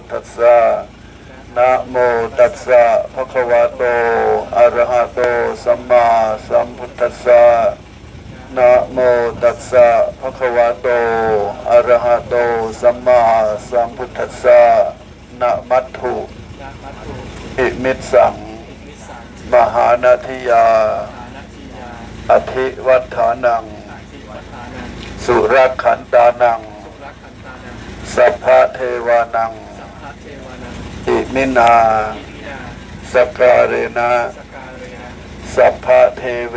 ทธัสสะนะโมตัสสะภะคะวะโตอะระหะโตสัมมาสัมพุทธัสสะนะโมตัสสะภะคะวะโตอะระหะโตสัมมาสัมพุทธัสสะนะมัตถุนะมัตถุอิมิตสังอิมิสังมหานาทิยาอานัตถิยา อธิวัฏฐานังอาทิวัฏฐานัง สุรขันตานังสุรักขันตานังสัพพะเทวานัง อิมินาอิมินาสการเรนะสการเรนะสัพพะเทเว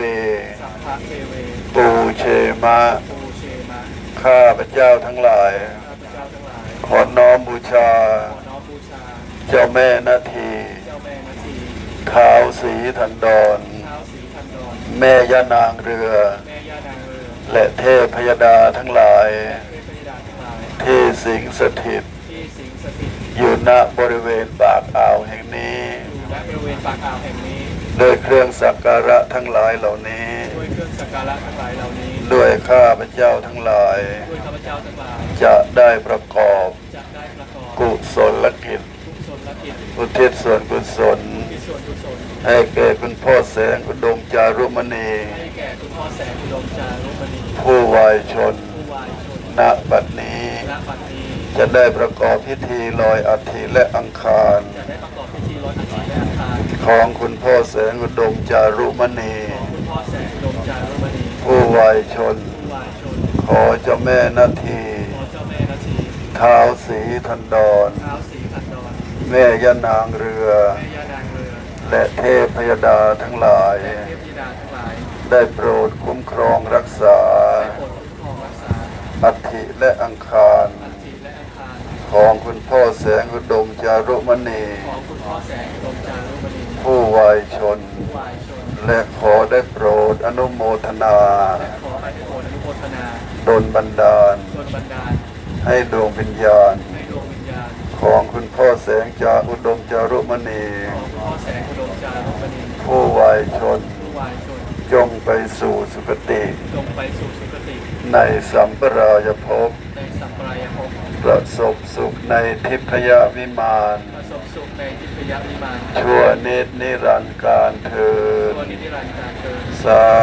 สัพพะเทเว ปูเชมะปูเชมะข้าพเจ้าทั้งหลายข้าพเจ้าทั้งหลาย ขอน้อมบูชาขอน้อมบูชาเจ้าแม่นาทีเจ้าแม่นาทีขาวสีทันดรเท้าสีทันดรแม่ย่านางเรือแม่ย่านางเรือ และเทพพยดาทั้งหลายเทพธิดาทั้งหลายที่สิงสถิตที่สิงสถิตอยู่ ณบริเวณปากอ่าวแห่งนี้ อยู่ณบริเวณปากอ่าวแห่งนี้ด้วยเครื่องสักการะทั้งหลายเหล่านี้ ด้วยเครื่องสักการะทั้งหลายเหล่านี้ ด้วยข้าพเจ้าทั้งหลาย ด้วยข้าพเจ้าทั้งหลาย จะได้ประกอบจะได้ประกอบกุศลกิจทุกศลกิจอุทิศส่วนกุศล ที่ส่วนกุศลให้แก่คุณพ่อแสงอุดมจารุมณี ให้แก่คุณพ่อแสงอุดมจารุมณีผู้วายชนผู้วายชน ณบัดนี้ณบัดนี้ จะได้ประกอบพิธีลอยอัฐิและอังคารจะได้ประกอบพิธีร้อยอาทิตย์และอังคาร ของคุณพ่อแสงอุดมจารุมณีของคุณพ่อแสงอุดมจารุมณีผู้วายชนผู้วายชน ขอเจ้าแม่นาทีขอเจ้าแม่นาทีเท้าวสีทันดรเท้าสีทันดรแม่ย่านางเรือแม่ย่านางเรือ และเทพพยดาทั้งหลายและเทพธิดาทั้งหลายได้โปรดคุ้มครองรักษาได้โปรดคุ้มครองรักษาอัฐิและอังคาร พ่อแสงอุดมจารุมณี ของคุณพ่อแสงอุดมจารุมณีผู้วายชน ผู้วายชนและขอได้โปรดอนุโมทนา และขอให้โปรดอนุโมทนาดลบันดาลส่วนบันดาลให้ดวงวิญญาณ ให้ดวงวิญญาณของคุณพ่อแสงจาอุดมจารุมณี ของพ่อแสงอุดมจารุมณีผู้วายชน ผู้วายชนจงไปสู่สุคติ จงไปสู่สุคติในสัมปรายภพในสัมปรายภพ ประสบสุขในทิพยวิมานประสบสุขในทิพยวิมานชั่วนิดนิรันดร์การเธอตัวนิรันดร์การเกิดสาธุลำดับ